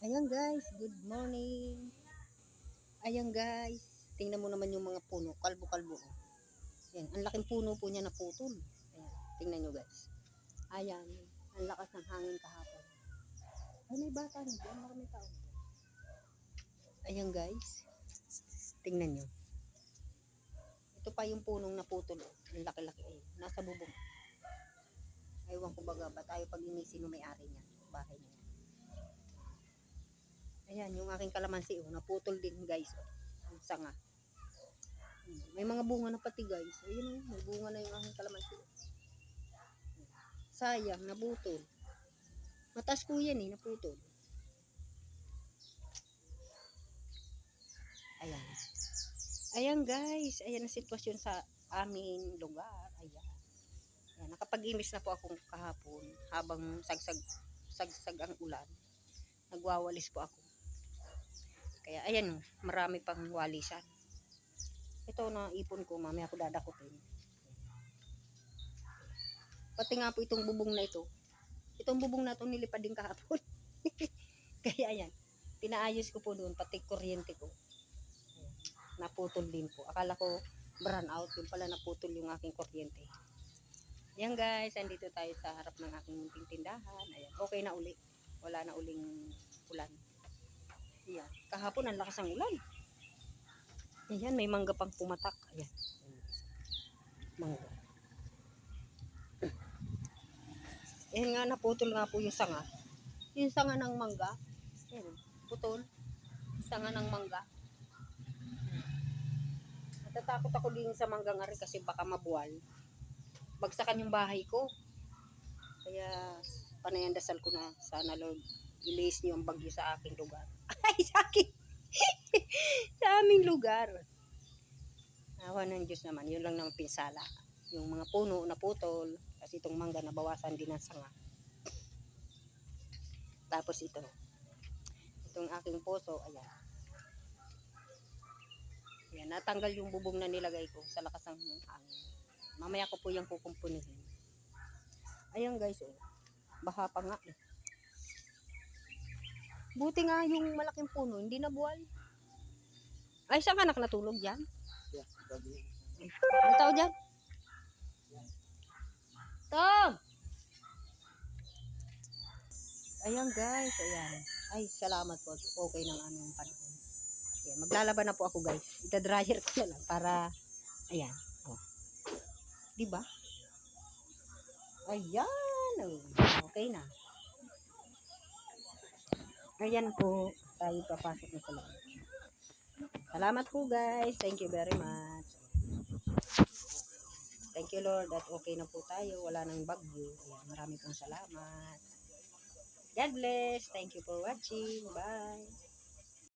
Ayan guys, good morning. Ayan guys, tingnan mo naman yung mga puno, kalbo-kalbo. oh. Ayan, ang laking puno po niya naputol. Ayan, tingnan nyo guys. Ayan, ang lakas ng hangin kahapon. Ay, may bata na dyan, marami tao. Ayan guys, tingnan nyo. Ito pa yung punong naputol. oh. Ang laki-laki eh. Nasa bubong. Aywan ko baga, ba't ayaw pag inisin ng may-ari niya, bahay niya. Ayan, yung aking kalamansi, oh, naputol din guys. Oh, yung sanga. Hmm, May mga bunga na pati guys. Ayun, oh, may bunga na yung aking kalamansi. Sayang, nabutol. Mataas po yan eh, naputol. Ayan. Ayan guys, ayan ang sitwasyon sa aming lugar. Ayan. Ayan, nakapag-imis na po akong kahapon habang sagsag sagsag ang ulan. Nagwawalis po ako. Ayan, oh, marami pang walisan. Ito na ipon ko, mamaya ako dadakutin. Pati nga po itong bubong na ito. Itong bubong na ito nilipad din kahapon. Kaya ayan, pinaayos ko po doon, pati kuryente ko. Naputol din po. Akala ko brown out, yung pala naputol yung aking kuryente. Ayan guys, andito tayo sa harap ng aking munting tindahan. Ayan, okay na uli. Wala na uling ulan. Ayan, kahapon ang lakas ng ulan. Ayan, may mangga pang pumatak. Ayan. Mangga. Ayan nga, naputol nga po yung sanga. Yung sanga ng mangga. Ayan, putol. Sanga ng mangga. Natatakot ako din sa mangga nga rin kasi baka mabuwal. Bagsakan yung bahay ko. Kaya, panayan dasal ko na sana Lord, ilis niyo ang bagyo sa aking lugar. Ay, sa akin. sa aming lugar. Awa ng Diyos naman, yun lang naman pinsala. Yung mga puno na putol, kasi itong mangga nabawasan din ng sanga. Tapos ito, itong aking puso, ayan. Ayan, natanggal yung bubong na nilagay ko sa lakas ng hangin. Mamaya ko po yung kukumpunihin. Ayan guys, oh. Baha pa nga eh. Buti nga yung malaking puno, hindi nabuwal. Ay, saan ka anak natulog dyan? Yeah. Ano tao dyan? Tom! Ayan guys, ayan. Ay, salamat po. Okay ng aming panahon. Ayan, maglalaban na po ako guys. Ita-dryer ko na lang para, ayan. Oh. Diba? Ayan. Oh. Okay na. Ayan po. Tayo papasok na sa. Salamat po guys. Thank you very much. Thank you Lord at okay na po tayo. Wala nang bagyo. Ayan, marami pong salamat. God bless. Thank you for watching. Bye.